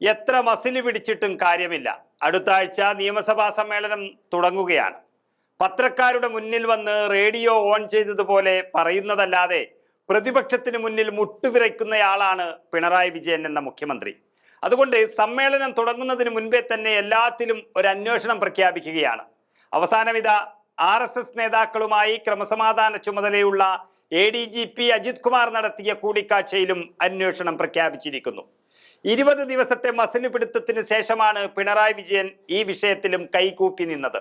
എത്ര മസിൽ പിടിച്ചിട്ടും കാര്യമില്ല. അടുത്ത ആഴ്ച നിയമസഭാ സമ്മേളനം തുടങ്ങുകയാണ്. പത്രക്കാരുടെ മുന്നിൽ വന്ന് റേഡിയോ ഓൺ ചെയ്തതുപോലെ പറയുന്നതല്ലാതെ പ്രതിപക്ഷത്തിന് മുന്നിൽ മുട്ടുവിറയ്ക്കുന്നയാളാണ് പിണറായി വിജയൻ എന്ന മുഖ്യമന്ത്രി. അതുകൊണ്ട് സമ്മേളനം തുടങ്ങുന്നതിന് മുൻപേ തന്നെ എല്ലാത്തിലും ഒരു അന്വേഷണം പ്രഖ്യാപിക്കുകയാണ്. അവസാനം ഇതാ ആർ എസ് എസ് നേതാക്കളുമായി ക്രമസമാധാന ചുമതലയുള്ള A D G P Ajith Kumar നടത്തിയ കൂടിക്കാഴ്ചയിലും അന്വേഷണം പ്രഖ്യാപിച്ചിരിക്കുന്നു. ഇരുപത് ദിവസത്തെ മസിൽ പിടുത്തത്തിന് ശേഷമാണ് പിണറായി വിജയൻ ഈ വിഷയത്തിലും കൈകൂപ്പി നിന്നത്.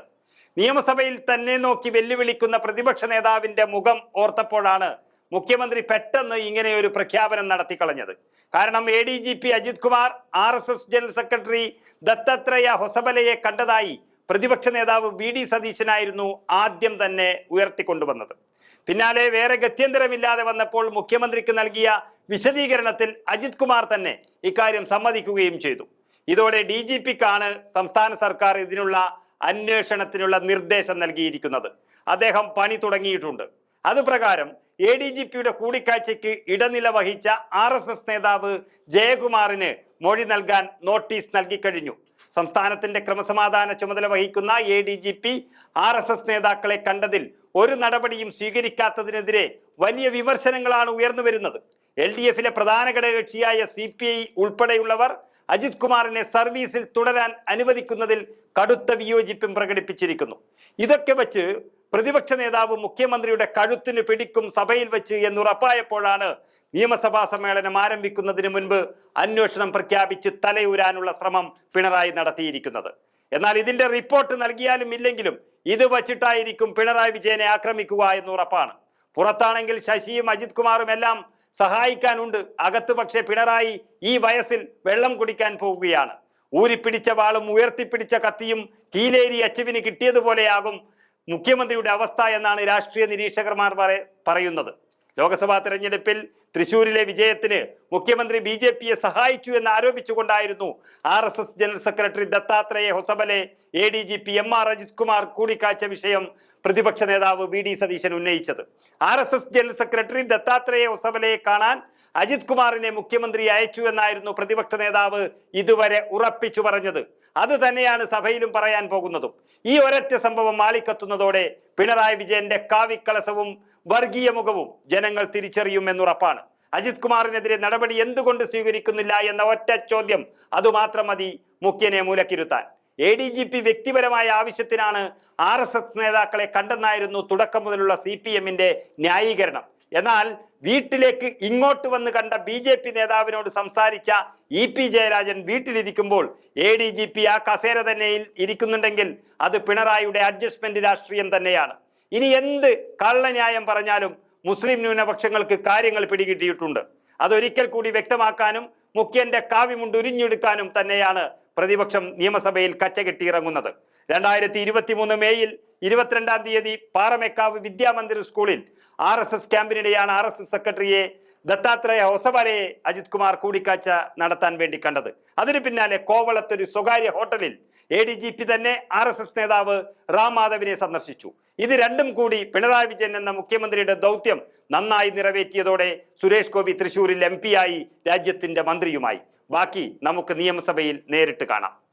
നിയമസഭയിൽ തന്നെ നോക്കി വെല്ലുവിളിക്കുന്ന പ്രതിപക്ഷ നേതാവിന്റെ മുഖം ഓർത്തപ്പോഴാണ് മുഖ്യമന്ത്രി പെട്ടെന്ന് ഇങ്ങനെ ഒരു പ്രഖ്യാപനം നടത്തിക്കളഞ്ഞത്. കാരണം A D G P Ajith Kumar R S S general secretary Dattatreya ഹൊസബലയെ കണ്ടതായി പ്രതിപക്ഷ നേതാവ് വി ഡി സതീശനായിരുന്നു ആദ്യം തന്നെ ഉയർത്തിക്കൊണ്ടുവന്നത്. പിന്നാലെ വേറെ ഗത്യന്തരമില്ലാതെ വന്നപ്പോൾ മുഖ്യമന്ത്രിക്ക് നൽകിയ വിശദീകരണത്തിൽ അജിത് കുമാർ തന്നെ ഇക്കാര്യം സമ്മതിക്കുകയും ചെയ്തു. ഇതോടെ ഡി ജി പിക്കാണ് സംസ്ഥാന സർക്കാർ ഇതിനുള്ള അന്വേഷണത്തിനുള്ള നിർദ്ദേശം നൽകിയിരിക്കുന്നത്. അദ്ദേഹം പണി തുടങ്ങിയിട്ടുണ്ട്. അതുപ്രകാരം എ ഡി ജി പിയുടെ കൂടിക്കാഴ്ചയ്ക്ക് ഇടനില വഹിച്ച ആർ എസ് എസ് നേതാവ് ജയകുമാറിന് മൊഴി നൽകാൻ നോട്ടീസ് നൽകിക്കഴിഞ്ഞു. സംസ്ഥാനത്തിന്റെ ക്രമസമാധാന ചുമതല വഹിക്കുന്ന A D G P R S S നേതാക്കളെ കണ്ടതിൽ ഒരു നടപടിയും സ്വീകരിക്കാത്തതിനെതിരെ വലിയ വിമർശനങ്ങളാണ് ഉയർന്നു വരുന്നത്. എൽ ഡി എഫിലെ പ്രധാന ഘടകകക്ഷിയായ സി പി ഐ ഉൾപ്പെടെയുള്ളവർ അജിത് കുമാറിനെ സർവീസിൽ തുടരാൻ അനുവദിക്കുന്നതിൽ കടുത്ത വിയോജിപ്പും പ്രകടിപ്പിച്ചിരിക്കുന്നു. ഇതൊക്കെ വച്ച് പ്രതിപക്ഷ നേതാവ് മുഖ്യമന്ത്രിയുടെ കഴുത്തിന് പിടിക്കും സഭയിൽ വെച്ച് എന്നുറപ്പായപ്പോഴാണ് നിയമസഭാ സമ്മേളനം ആരംഭിക്കുന്നതിന് മുൻപ് അന്വേഷണം പ്രഖ്യാപിച്ച് തലയൂരാനുള്ള ശ്രമം പിണറായി നടത്തിയിരിക്കുന്നത്. എന്നാൽ ഇതിന്റെ റിപ്പോർട്ട് നൽകിയാലും ഇല്ലെങ്കിലും ഇത് വച്ചിട്ടായിരിക്കും പിണറായി വിജയനെ ആക്രമിക്കുക എന്ന് ഉറപ്പാണ്. പുറത്താണെങ്കിൽ ശശിയും അജിത് കുമാറും എല്ലാം സഹായിക്കാനുണ്ട്. അകത്ത് പക്ഷേ പിണറായി ഈ വയസ്സിൽ വെള്ളം കുടിക്കാൻ പോവുകയാണ്. ഊരിപ്പിടിച്ച വാളും ഉയർത്തിപ്പിടിച്ച കത്തിയും കീലേരി അച്ചുവിന് കിട്ടിയതുപോലെയാകും മുഖ്യമന്ത്രിയുടെ അവസ്ഥ എന്നാണ് രാഷ്ട്രീയ നിരീക്ഷകർമാർ പറ- പറയുന്നത്. ലോക്സഭാ തെരഞ്ഞെടുപ്പിൽ തൃശൂരിലെ വിജയത്തിന് മുഖ്യമന്ത്രി ബി ജെ പിയെ സഹായിച്ചു എന്ന് ആരോപിച്ചുകൊണ്ടായിരുന്നു R S S general secretary Dattatreya Hosabale A D G P M R Ajith Kumar കൂടിക്കാഴ്ച വിഷയം പ്രതിപക്ഷ നേതാവ് വി ഡി സതീശൻ ഉന്നയിച്ചത്. R S S general secretary Dattatreya ഹൊസബലയെ കാണാൻ അജിത് കുമാറിനെ മുഖ്യമന്ത്രി അയച്ചു എന്നായിരുന്നു പ്രതിപക്ഷ നേതാവ് ഇതുവരെ ഉറപ്പിച്ചു പറഞ്ഞത്. അത് തന്നെയാണ് സഭയിലും പറയാൻ പോകുന്നതും. ഈ ഒരൊറ്റ സംഭവം മാളിക്കത്തുന്നതോടെ പിണറായി വിജയന്റെ കാവിക്കളസവും വർഗീയ മുഖവും ജനങ്ങൾ തിരിച്ചറിയുമെന്നുറപ്പാണ്. അജിത് കുമാറിനെതിരെ നടപടി എന്തുകൊണ്ട് സ്വീകരിക്കുന്നില്ല എന്ന ഒറ്റ ചോദ്യം അതുമാത്രം മതി മുഖ്യനെ മൂലക്കിരുത്താൻ. എ ഡി ജി പി വ്യക്തിപരമായ ആവശ്യത്തിനാണ് ആർ എസ് എസ് നേതാക്കളെ കണ്ടെന്നായിരുന്നു തുടക്കം മുതലുള്ള സി പി എമ്മിന്റെ ന്യായീകരണം. എന്നാൽ വീട്ടിലേക്ക് ഇങ്ങോട്ട് വന്ന് കണ്ട ബി ജെ പി നേതാവിനോട് സംസാരിച്ച ഇ പി ജയരാജൻ വീട്ടിലിരിക്കുമ്പോൾ എ ഡി ജി പി ആ കസേര തന്നെ ഇരിക്കുന്നുണ്ടെങ്കിൽ അത് പിണറായിയുടെ അഡ്ജസ്റ്റ്മെന്റ് രാഷ്ട്രീയം തന്നെയാണ്. ഇനി എന്ത് കള്ളന്യായം പറഞ്ഞാലും മുസ്ലിം ന്യൂനപക്ഷങ്ങൾക്ക് കാര്യങ്ങൾ പിടികിട്ടിയിട്ടുണ്ട്. അതൊരിക്കൽ കൂടി വ്യക്തമാക്കാനും മുഖ്യന്റെ കാവ്യമുണ്ട് ഉരിഞ്ഞെടുക്കാനും തന്നെയാണ് പ്രതിപക്ഷം നിയമസഭയിൽ കച്ച കെട്ടിയിറങ്ങുന്നത് രണ്ടായിരത്തി ഇരുപത്തി മൂന്ന് മേയിൽ ഇരുപത്തിരണ്ടാം തീയതി പാറമേക്കാവ് വിദ്യാമന്ദിർ സ്കൂളിൽ ആർ എസ് എസ് ക്യാമ്പിനിടെയാണ് ആർ എസ് എസ് സെക്രട്ടറിയെ ദത്താത്രേയ ഹൊസവരയെ അജിത് കുമാർ കൂടിക്കാഴ്ച നടത്താൻ വേണ്ടി കണ്ടത്. അതിനു പിന്നാലെ കോവളത്തൊരു സ്വകാര്യ ഹോട്ടലിൽ എ ഡി ജി പി തന്നെ ആർ എസ് എസ് നേതാവ് റാം മാധവിനെ സന്ദർശിച്ചു. ഇത് രണ്ടും കൂടി പിണറായി വിജയൻ എന്ന മുഖ്യമന്ത്രിയുടെ ദൗത്യം നന്നായി നിറവേറ്റിയതോടെ സുരേഷ് ഗോപി തൃശൂരിൽ എം ആയി രാജ്യത്തിന്റെ മന്ത്രിയുമായി. ബാക്കി നമുക്ക് നിയമസഭയിൽ നേരിട്ട് കാണാം.